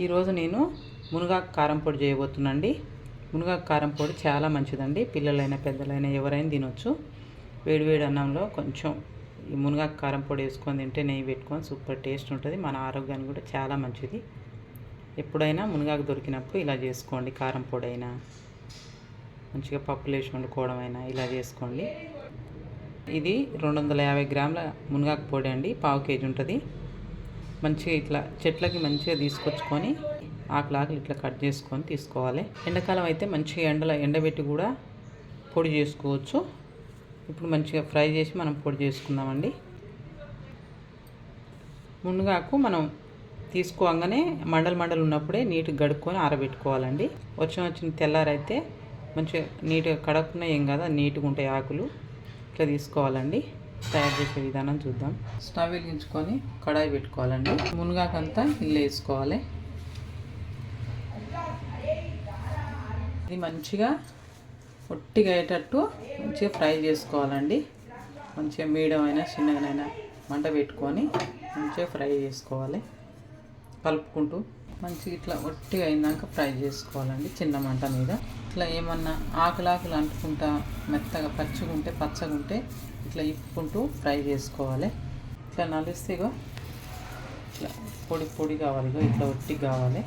ఈరోజు నేను మునగాకు కారం పొడి చేయబోతున్నాండి మునగాకు కారం పొడి చాలా మంచిదండి. పిల్లలైనా పెద్దలైనా ఎవరైనా తినొచ్చు. వేడివేడి అన్నంలో కొంచెం ఈ మునగాకు కారం పొడి వేసుకొని తింటే నెయ్యి పెట్టుకొని సూపర్ టేస్ట్ ఉంటుంది. మన ఆరోగ్యానికి కూడా చాలా మంచిది. ఎప్పుడైనా మునగాకు దొరికినప్పుడు ఇలా చేసుకోండి. కారం పొడి అయినా మంచిగా పప్పులు వేసి వండుకోవడం అయినా ఇలా చేసుకోండి. ఇది రెండు వందల యాభై గ్రాముల మునగాకు పొడి అండి. పావు కేజీ ఉంటుంది. మంచిగా ఇట్లా చెట్లకి మంచిగా తీసుకొచ్చుకొని ఆకులు ఆకులు ఇట్లా కట్ చేసుకొని తీసుకోవాలి. ఎండాకాలం అయితే మంచిగా ఎండలో ఎండబెట్టి కూడా పొడి చేసుకోవచ్చు. ఇప్పుడు మంచిగా ఫ్రై చేసి మనం పొడి చేసుకుందామండి. మునగాకు మనం తీసుకోగానే మండలు మండలు ఉన్నప్పుడే నీట్గా గడుక్కొని ఆరబెట్టుకోవాలండి. వచ్చిన వచ్చిన తెల్లారైతే మంచిగా నీట్గా కడక్కున్నా ఏం కదా నీట్గా ఉంటాయి ఆకులు. ఇట్లా తీసుకోవాలండి. తయారు చేసే విధానం చూద్దాం. స్టవ్ వెలిగించుకొని కడాయి పెట్టుకోవాలండి. మునగాకంతా ఇల్లు వేసుకోవాలి. ఇది మంచిగా ఒట్టిగా అయ్యేటట్టు మంచిగా ఫ్రై చేసుకోవాలండి. మంచిగా మీడియం అయినా చిన్నగానైనా మంట పెట్టుకొని మంచిగా ఫ్రై చేసుకోవాలి. కలుపుకుంటూ మంచిగా ఇట్లా ఒట్టిగా అయినాక ఫ్రై చేసుకోవాలండి చిన్న మంట మీద. ఇట్లా ఏమన్నా ఆకులాకులు అంటుకుంటా మెత్తగా పచ్చిగా ఉంటే పచ్చగా ఉంటే ఇట్లా ఇప్పుకుంటూ ఫ్రై చేసుకోవాలి. ఇట్లా నలిస్తేగో ఇట్లా పొడి పొడి కావాలి ఇట్లా ఒట్టి కావాలి.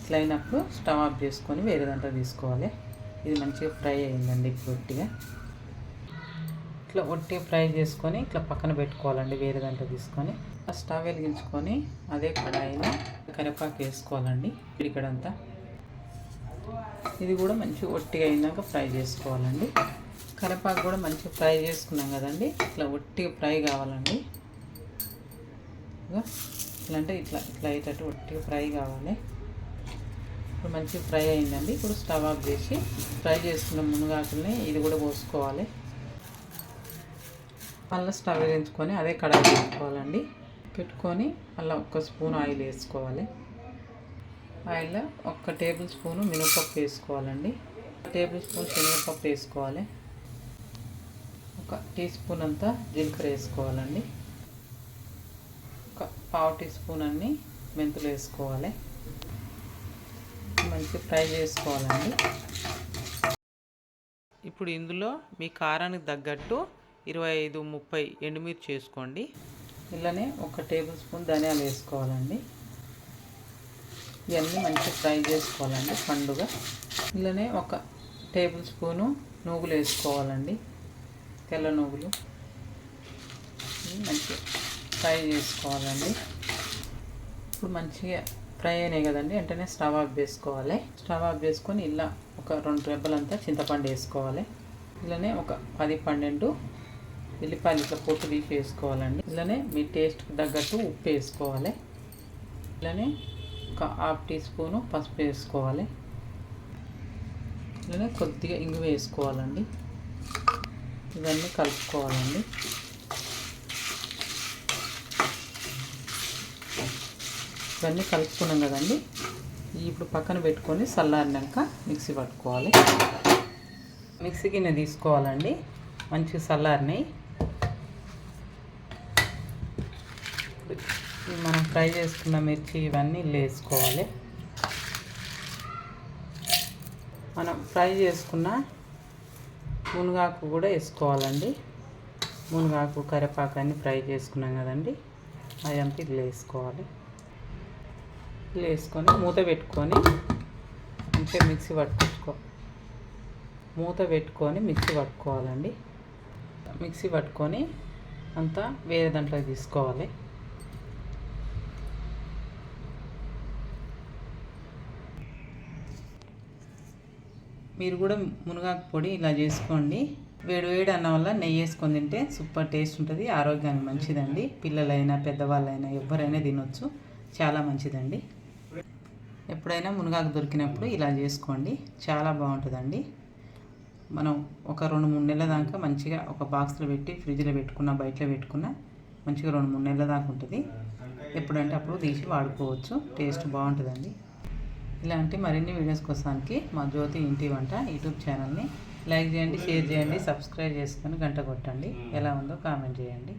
ఇట్లా అయినప్పుడు స్టవ్ ఆఫ్ చేసుకొని వేరే దాంట్లో తీసుకోవాలి. ఇది మంచిగా ఫ్రై అయిందండి ఇప్పుడు ఒట్టిగా. ఇట్లా ఒట్టి ఫ్రై చేసుకొని ఇట్లా పక్కన పెట్టుకోవాలండి వేరే దాంట్లో తీసుకొని. స్టవ్ వెలిగించుకొని అదే కడాయిలో కరివేపాకు వేసుకోవాలండి ఇక్కడంతా ఇది కూడా మంచిగా ఒట్టిగా అయినాక ఫ్రై చేసుకోవాలండి. కరివేపాకు కూడా మంచిగా ఫ్రై చేసుకున్నాం కదండి ఇట్లా ఒట్టిగా ఫ్రై కావాలండి. ఇట్లా అంటే ఇట్లా ఇట్లా అయ్యేటట్టు ఒట్టిగా ఫ్రై కావాలి. ఇప్పుడు మంచిగా ఫ్రై అయిందండి ఇప్పుడు స్టవ్ ఆఫ్ చేసి ఫ్రై చేసుకున్న మునగాకుల్ని ఇది కూడా పోసుకోవాలి. మళ్ళీ స్టవ్ వేయించుకొని అదే కడాయి పెట్టుకోవాలండి. పెట్టుకొని మళ్ళీ ఒక స్పూన్ ఆయిల్ వేసుకోవాలి. ఆయిల్లో ఒక టేబుల్ స్పూను మినపప్పు వేసుకోవాలండి. టేబుల్ స్పూన్ శనగపప్పు వేసుకోవాలి. ఒక టీ స్పూన్ అంతా జీలకర్ర వేసుకోవాలండి. ఒక పావు టీ స్పూన్ అన్ని మెంతులు వేసుకోవాలి. మంచి ఫ్రై చేసుకోవాలండి. ఇప్పుడు ఇందులో మీ కారానికి తగ్గట్టు ఇరవై ఐదు ముప్పై ఎండుమిర్చి వేసుకోండి. ఇలానే ఒక టేబుల్ స్పూన్ ధనియాలు వేసుకోవాలండి. ఇవన్నీ మంచిగా ఫ్రై చేసుకోవాలండి పండుగ. ఇలానే ఒక టేబుల్ స్పూను నూగులు వేసుకోవాలండి. తెల్ల నువ్వులు. మంచిగా ఫ్రై చేసుకోవాలండి. ఇప్పుడు మంచిగా ఫ్రై అయినాయి కదండి వెంటనే స్టవ్ ఆఫ్ వేసుకోవాలి స్టవ్ ఆఫ్ వేసుకొని ఇలా ఒక రెండు రెబ్బలంతా చింతపండు వేసుకోవాలి. ఇలానే ఒక పది పన్నెండు ఉల్లిపాయలు ఇట్లా పొట్టు తీసి వేసుకోవాలండి. ఇలానే మీ టేస్ట్కి తగ్గట్టు ఉప్పు వేసుకోవాలి. ఇలానే ఒక హాఫ్ టీ స్పూను పసుపు వేసుకోవాలి. ఇలానే కొద్దిగా ఇంగు వేసుకోవాలండి. ఇవన్నీ కలుపుకోవాలండి. ఇవన్నీ కలుపుకున్నాం కదండి. ఇప్పుడు పక్కన పెట్టుకొని చల్లారినాక మిక్సీ పట్టుకోవాలి. మిక్సీ గిన్నె తీసుకోవాలండి. మంచిగా చల్లారినాయి. మనం ఫ్రై చేసుకున్న మిర్చి ఇవన్నీ వేసుకోవాలి. మనం ఫ్రై చేసుకున్న మునగాకు కూడా వేసుకోవాలండి. మునగాకు కరివేపాకు అన్ని ఫ్రై చేసుకున్నాం కదండి. అదంతా ఇల్లు వేసుకోవాలి. ఇల్లు వేసుకొని మూత పెట్టుకొని మంచిగా మిక్సీ పట్టుకో మూత పెట్టుకొని మిక్సీ పట్టుకోవాలండి. మిక్సీ పట్టుకొని అంతా వేరే దాంట్లో తీసుకోవాలి. మీరు కూడా మునగాకు పొడి ఇలా చేసుకోండి. వేడి వేడి అన్న వల్ల నెయ్యి వేసుకొని తింటే సూపర్ టేస్ట్ ఉంటుంది. ఆరోగ్యానికి మంచిదండి. పిల్లలైనా పెద్దవాళ్ళైనా ఎవరైనా తినొచ్చు. చాలా మంచిదండి. ఎప్పుడైనా మునగాకు దొరికినప్పుడు ఇలా చేసుకోండి. చాలా బాగుంటుందండి. మనం ఒక రెండు మూడు నెలల దాకా మంచిగా ఒక బాక్స్లో పెట్టి ఫ్రిడ్జ్లో పెట్టుకున్న బయటలో పెట్టుకున్న మంచిగా రెండు మూడు నెలల దాకా ఉంటుంది. ఎప్పుడంటే అప్పుడు తీసి వాడుకోవచ్చు. టేస్ట్ బాగుంటుందండి. ఇలాంటి మరిన్ని వీడియోస్ కోసానికి మా జ్యోతి ఇంటి వంట యూట్యూబ్ ఛానల్ని లైక్ చేయండి షేర్ చేయండి సబ్స్క్రైబ్ చేసుకొని గంట కొట్టండి. ఎలా ఉందో కామెంట్ చేయండి.